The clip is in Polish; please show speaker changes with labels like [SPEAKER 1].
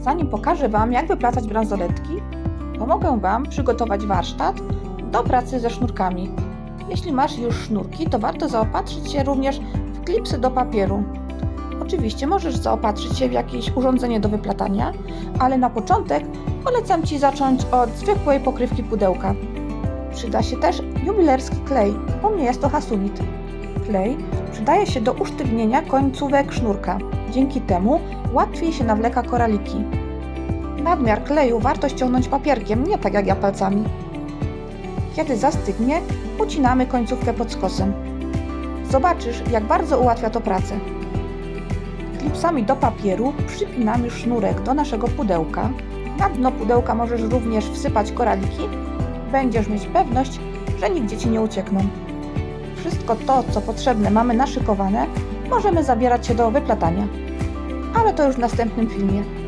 [SPEAKER 1] Zanim pokażę Wam, jak wyplatać bransoletki, pomogę Wam przygotować warsztat do pracy ze sznurkami. Jeśli masz już sznurki, to warto zaopatrzyć się również w klipsy do papieru. Oczywiście możesz zaopatrzyć się w jakieś urządzenie do wyplatania, ale na początek polecam Ci zacząć od zwykłej pokrywki pudełka. Przyda się też jubilerski klej, u mnie jest to hasunit. Klej przydaje się do usztywnienia końcówek sznurka. Dzięki temu łatwiej się nawleka koraliki. Nadmiar kleju warto ściągnąć papierkiem, nie tak jak ja palcami. Kiedy zastygnie, ucinamy końcówkę pod skosem. Zobaczysz, jak bardzo ułatwia to pracę. Klipsami do papieru przypinamy sznurek do naszego pudełka. Na dno pudełka możesz również wsypać koraliki. Będziesz mieć pewność, że nigdzie Ci nie uciekną. Wszystko to, co potrzebne mamy naszykowane, możemy zabierać się do wyplatania. Ale to już w następnym filmie.